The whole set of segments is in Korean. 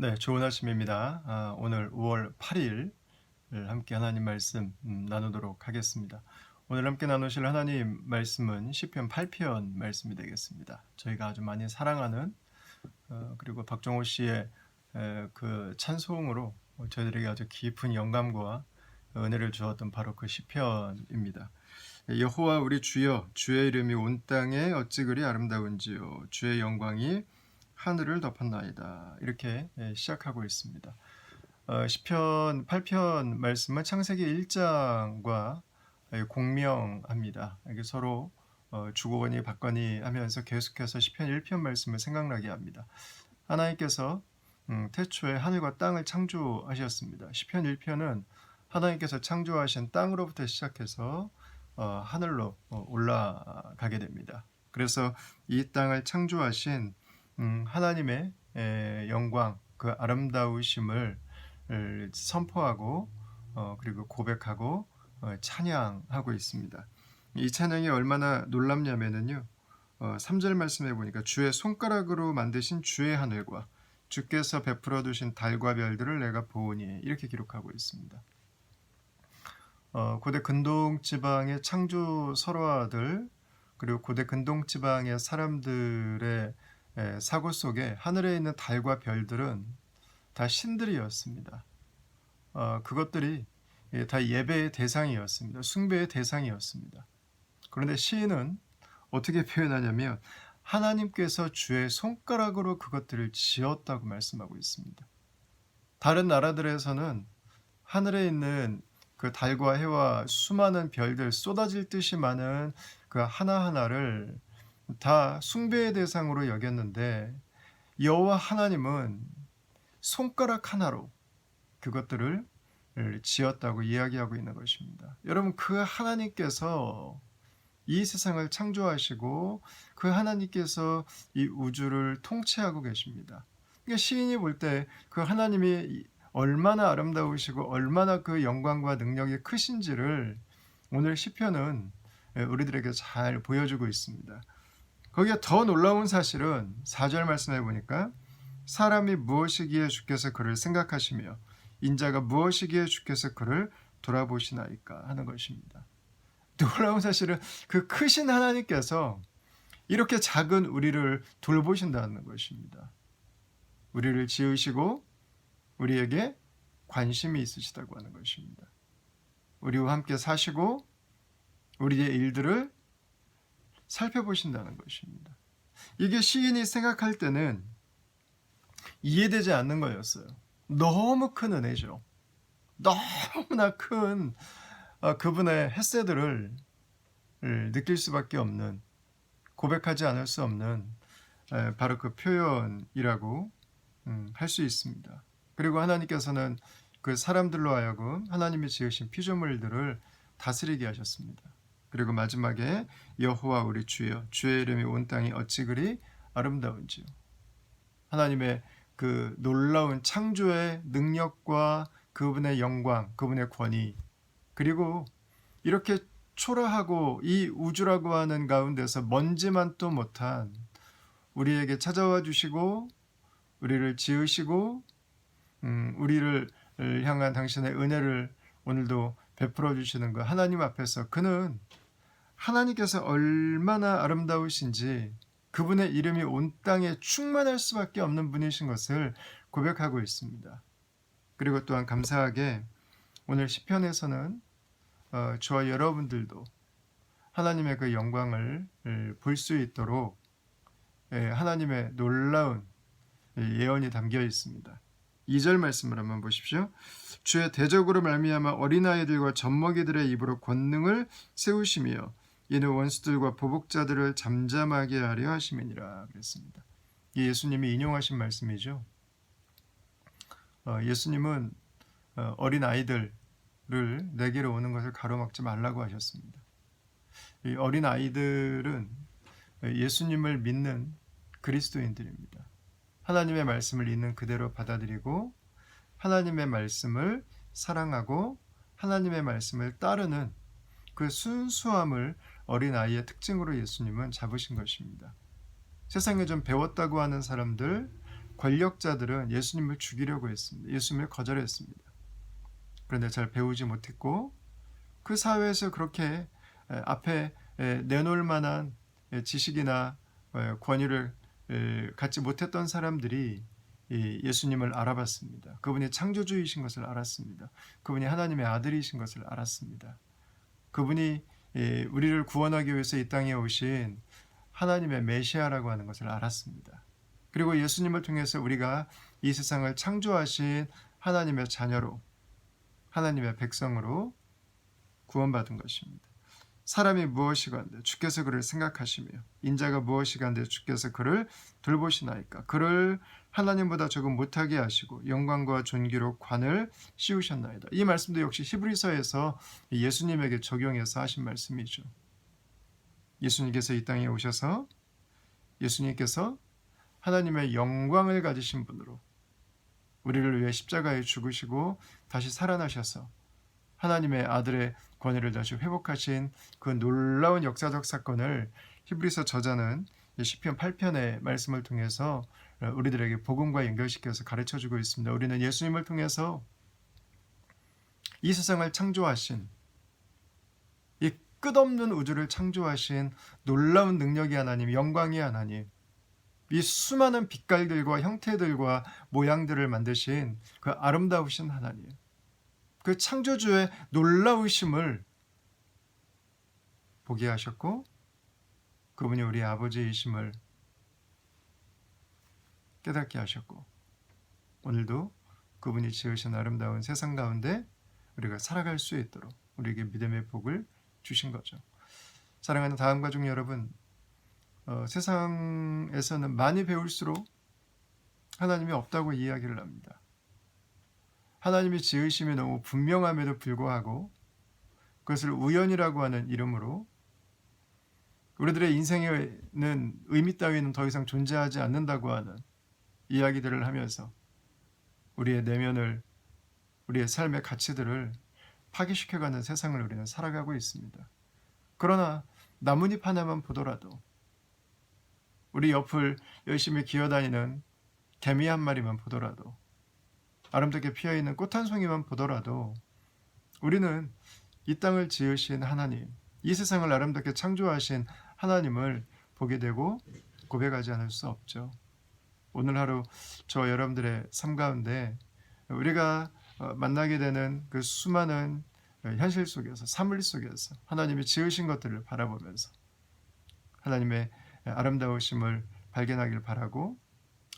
네, 좋은 아침입니다. 아, 오늘 5월 8일 함께 하나님 말씀 음, 나누도록 하겠습니다. 오늘 함께 나누실 하나님 말씀은 시편 8편 말씀이 되겠습니다. 저희가 아주 많이 사랑하는 어, 그리고 박정호 씨의 에, 그 찬송으로 저희들에게 아주 깊은 영감과 은혜를 주었던 바로 그 시편입니다. 여호와 우리 주여 주의 이름이 온 땅에 어찌 그리 아름다운지요 주의 영광이 하늘을 덮었나이다. 이렇게 예, 시작하고 있습니다. 어, 시편 8편 말씀은 창세기 1장과 예, 공명합니다. 이게 서로 어, 주거니 받거니 하면서 계속해서 시편 1편 말씀을 생각나게 합니다. 하나님께서 음, 태초에 하늘과 땅을 창조하셨습니다. 시편 1편은 하나님께서 창조하신 땅으로부터 시작해서 어, 하늘로 어, 올라가게 됩니다. 그래서 이 땅을 창조하신 음, 하나님의 에, 영광, 그 아름다우심을 을 선포하고 어, 그리고 고백하고 어, 찬양하고 있습니다. 이 찬양이 얼마나 놀랍냐면은요. 어, 3절 말씀해 보니까 주의 손가락으로 만드신 주의 하늘과 주께서 베풀어 두신 달과 별들을 내가 보오니 이렇게 기록하고 있습니다. 어, 고대 근동 지방의 창조 설화들 그리고 고대 근동 지방의 사람들의 에, 사고 속에 하늘에 있는 달과 별들은 다 신들이었습니다. 어, 그것들이 예, 다 예배의 대상이었습니다. 숭배의 대상이었습니다. 그런데 시인은 어떻게 표현하냐면 하나님께서 주의 손가락으로 그것들을 지었다고 말씀하고 있습니다. 다른 나라들에서는 하늘에 있는 그 달과 해와 수많은 별들 쏟아질 듯이 많은 그 하나하나를 다 숭배의 대상으로 여겼는데 여호와 하나님은 손가락 하나로 그것들을 지었다고 이야기하고 있는 것입니다. 여러분 그 하나님께서 이 세상을 창조하시고 그 하나님께서 이 우주를 통치하고 계십니다. 그러니까 시인이 볼 때 그 하나님이 얼마나 아름다우시고 얼마나 그 영광과 능력이 크신지를 오늘 시편은 우리들에게 잘 보여주고 있습니다. 거기에 더 놀라운 사실은 4절 말씀해 보니까 사람이 무엇이기에 주께서 그를 생각하시며 인자가 무엇이기에 주께서 그를 돌아보시나이까 하는 것입니다. 놀라운 사실은 그 크신 하나님께서 이렇게 작은 우리를 돌보신다는 것입니다. 우리를 지으시고 우리에게 관심이 있으시다고 하는 것입니다. 우리와 함께 사시고 우리의 일들을 살펴보신다는 것입니다. 이게 시인이 생각할 때는 이해되지 않는 거였어요. 너무 큰 은혜죠. 너무나 큰 어, 그분의 햇새들을 느낄 수밖에 없는 고백하지 않을 수 없는 바로 그 표현이라고 음, 할수 있습니다. 그리고 하나님께서는 그 사람들로 하여금 하나님이 지으신 피조물들을 다스리게 하셨습니다. 그리고 마지막에 여호와 우리 주여 주의 이름이 온 땅이 어찌 그리 아름다운지요. 하나님의 그 놀라운 창조의 능력과 그분의 영광, 그분의 권위, 그리고 이렇게 초라하고 이 우주라고 하는 가운데서 먼지만 또 못한 우리에게 찾아와 주시고 우리를 지으시고 음, 우리를 향한 당신의 은혜를 오늘도 베풀어 주시는 그 하나님 앞에서 그는 하나님께서 얼마나 아름다우신지 그분의 이름이 온 땅에 충만할 수밖에 없는 분이신 것을 고백하고 있습니다. 그리고 또한 감사하게 오늘 시편에서는 어, 저와 여러분들도 하나님의 그 영광을 볼 수 있도록 예, 하나님의 놀라운 예언이 담겨 있습니다. 2절 말씀을 한번 보십시오. 주의 대적으로 말미암아 어린아이들과 젖먹이들의 입으로 권능을 세우시며 이는 원수들과 보복자들을 잠잠하게 하려 하심이니라 그랬습니다. 예수님이 인용하신 말씀이죠. 어, 예수님은 어, 어린 아이들을 내게로 오는 것을 가로막지 말라고 하셨습니다. 이 어린 아이들은 예수님을 믿는 그리스도인들입니다. 하나님의 말씀을 있는 그대로 받아들이고 하나님의 말씀을 사랑하고 하나님의 말씀을 따르는 그 순수함을 어린 아이의 특징으로 예수님은 잡으신 것입니다. 세상에 좀 배웠다고 하는 사람들, 권력자들은 예수님을 죽이려고 했습니다. 예수님을 거절했습니다. 그런데 잘 배우지 못했고 그 사회에서 그렇게 에, 앞에 에, 내놓을 만한 에, 지식이나 에, 권위를 에, 갖지 못했던 사람들이 이 예수님을 알아봤습니다. 그분이 창조주이신 것을 알았습니다. 그분이 하나님의 아들이신 것을 알았습니다. 그분이 예, 우리를 구원하기 위해서 이 땅에 오신 하나님의 메시아라고 하는 것을 알았습니다. 그리고 예수님을 통해서 우리가 이 세상을 창조하신 하나님의 자녀로 하나님의 백성으로 구원받은 것입니다. 사람이 무엇이건데 주께서 그를 생각하시며 인자가 무엇이건데 주께서 그를 돌보시나이까 그를 하나님보다 조금 못하게 하시고 영광과 존귀로 관을 씌우셨나이다. 이 말씀도 역시 히브리서에서 예수님에게 적용해서 하신 말씀이죠. 예수님께서 이 땅에 오셔서 예수님께서 하나님의 영광을 가지신 분으로 우리를 위해 십자가에 죽으시고 다시 살아나셔서 하나님의 아들의 권위를 다시 회복하신 그 놀라운 역사적 사건을 히브리서 저자는 시편 8편의 말씀을 통해서 우리들에게 복음과 연결시켜서 가르쳐 주고 있습니다. 우리는 예수님을 통해서 이 세상을 창조하신 이 끝없는 우주를 창조하신 놀라운 능력의 하나님, 영광의 하나님, 이 수많은 빛깔들과 형태들과 모양들을 만드신 그 아름다우신 하나님, 그 창조주의 놀라우심을 보게 하셨고 그분이 우리 아버지이심을 깨닫게 하셨고 오늘도 그분이 지으신 아름다운 세상 가운데 우리가 살아갈 수 있도록 우리에게 믿음의 복을 주신 거죠. 사랑하는 다음 가족 여러분, 어, 세상에서는 많이 배울수록 하나님이 없다고 이야기를 합니다. 하나님이 지으심이 너무 분명함에도 불구하고 그것을 우연이라고 하는 이름으로 우리들의 인생에는 의미 따위는 더 이상 존재하지 않는다고 하는 이야기들을 하면서 우리의 내면을 우리의 삶의 가치들을 파괴시켜가는 세상을 우리는 살아가고 있습니다. 그러나 나뭇잎 하나만 보더라도 우리 옆을 열심히 기어다니는 개미 한 마리만 보더라도 아름답게 피어 있는 꽃 한 송이만 보더라도 우리는 이 땅을 지으신 하나님, 이 세상을 아름답게 창조하신 하나님을 보게 되고 고백하지 않을 수 없죠. 오늘 하루 저 여러분들의 삶 가운데 우리가 어, 만나게 되는 그 수많은 현실 속에서 사물 속에서 하나님이 지으신 것들을 바라보면서 하나님의 아름다우심을 발견하길 바라고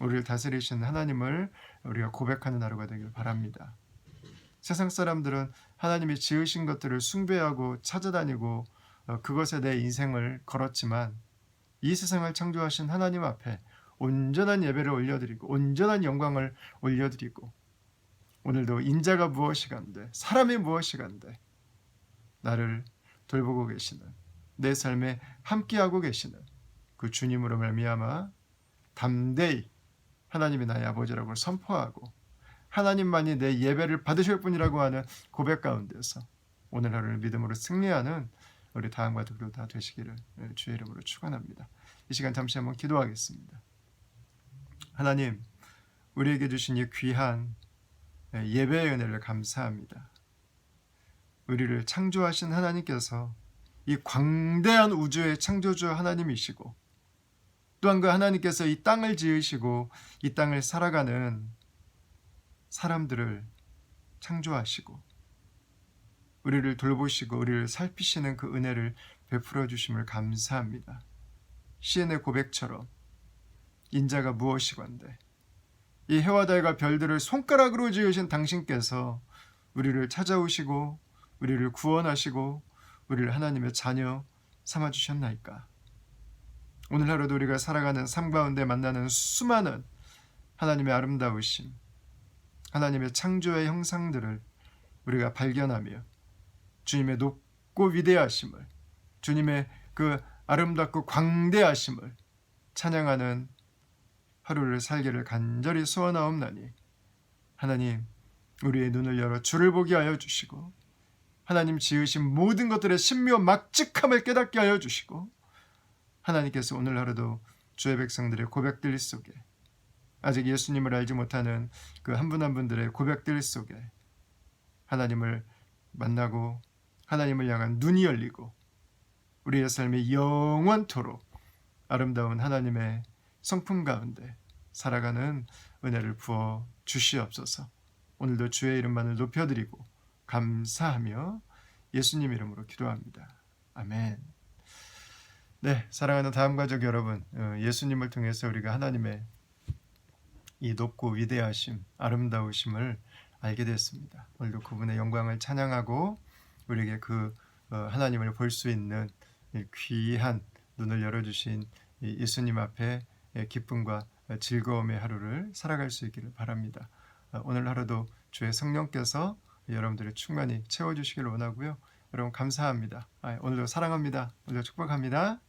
우리를 다스리신 하나님을 우리가 고백하는 하루가 되길 바랍니다. 세상 사람들은 하나님이 지으신 것들을 숭배하고 찾아다니고 어, 그것에 내 인생을 걸었지만 이 세상을 창조하신 하나님 앞에 온전한 예배를 올려드리고 온전한 영광을 올려드리고 오늘도 인자가 무엇이간데 사람이 무엇이간데 나를 돌보고 계시는 내 삶에 함께하고 계시는 그 주님으로 말미암아 담대히 하나님이 나의 아버지라고 선포하고 하나님만이 내 예배를 받으실 분이라고 하는 고백 가운데서 오늘 하루를 믿음으로 승리하는 우리 다음과 두루 다 되시기를 주의 이름으로 축원합니다. 이 시간 잠시 한번 기도하겠습니다. 하나님, 우리에게 주신 이 귀한 예배의 은혜를 감사합니다. 우리를 창조하신 하나님께서 이 광대한 우주의 창조주 하나님이시고 또한 그 하나님께서 이 땅을 지으시고 이 땅을 살아가는 사람들을 창조하시고 우리를 돌보시고 우리를 살피시는 그 은혜를 베풀어 주심을 감사합니다. 시인의 고백처럼 인자가 무엇이건데 이 해와 달과 별들을 손가락으로 지으신 당신께서 우리를 찾아오시고 우리를 구원하시고 우리를 하나님의 자녀 삼아 주셨나이까. 오늘 하루도 우리가 살아가는 삶 가운데 만나는 수많은 하나님의 아름다우심, 하나님의 창조의 형상들을 우리가 발견하며 주님의 높고 위대하심을, 주님의 그 아름답고 광대하심을 찬양하는 하루를 살기를 간절히 소원하옵나니 하나님 우리의 눈을 열어 주를 보게 하여 주시고 하나님 지으신 모든 것들의 신묘 막직함을 깨닫게 하여 주시고 하나님께서 오늘 하루도 주의 백성들의 고백들 속에 아직 예수님을 알지 못하는 그 한 분 한 분들의 고백들 속에 하나님을 만나고 하나님을 향한 눈이 열리고 우리의 삶이 영원토록 아름다운 하나님의 성품 가운데 살아가는 은혜를 부어 주시옵소서. 오늘도 주의 이름만을 높여드리고 감사하며 예수님 이름으로 기도합니다. 아멘. 네, 사랑하는 다음 가족 여러분, 어, 예수님을 통해서 우리가 하나님의 이 높고 위대하심, 아름다우심을 알게 됐습니다. 오늘도 그분의 영광을 찬양하고 우리에게 그 어, 하나님을 볼 수 있는 이 귀한 눈을 열어주신 이 예수님 앞에 기쁨과 즐거움의 하루를 살아갈 수 있기를 바랍니다. 어, 오늘 하루도 주의 성령께서 여러분들을 충만히 채워주시기를 원하고요. 여러분 감사합니다. 아, 오늘도 사랑합니다. 오늘도 축복합니다.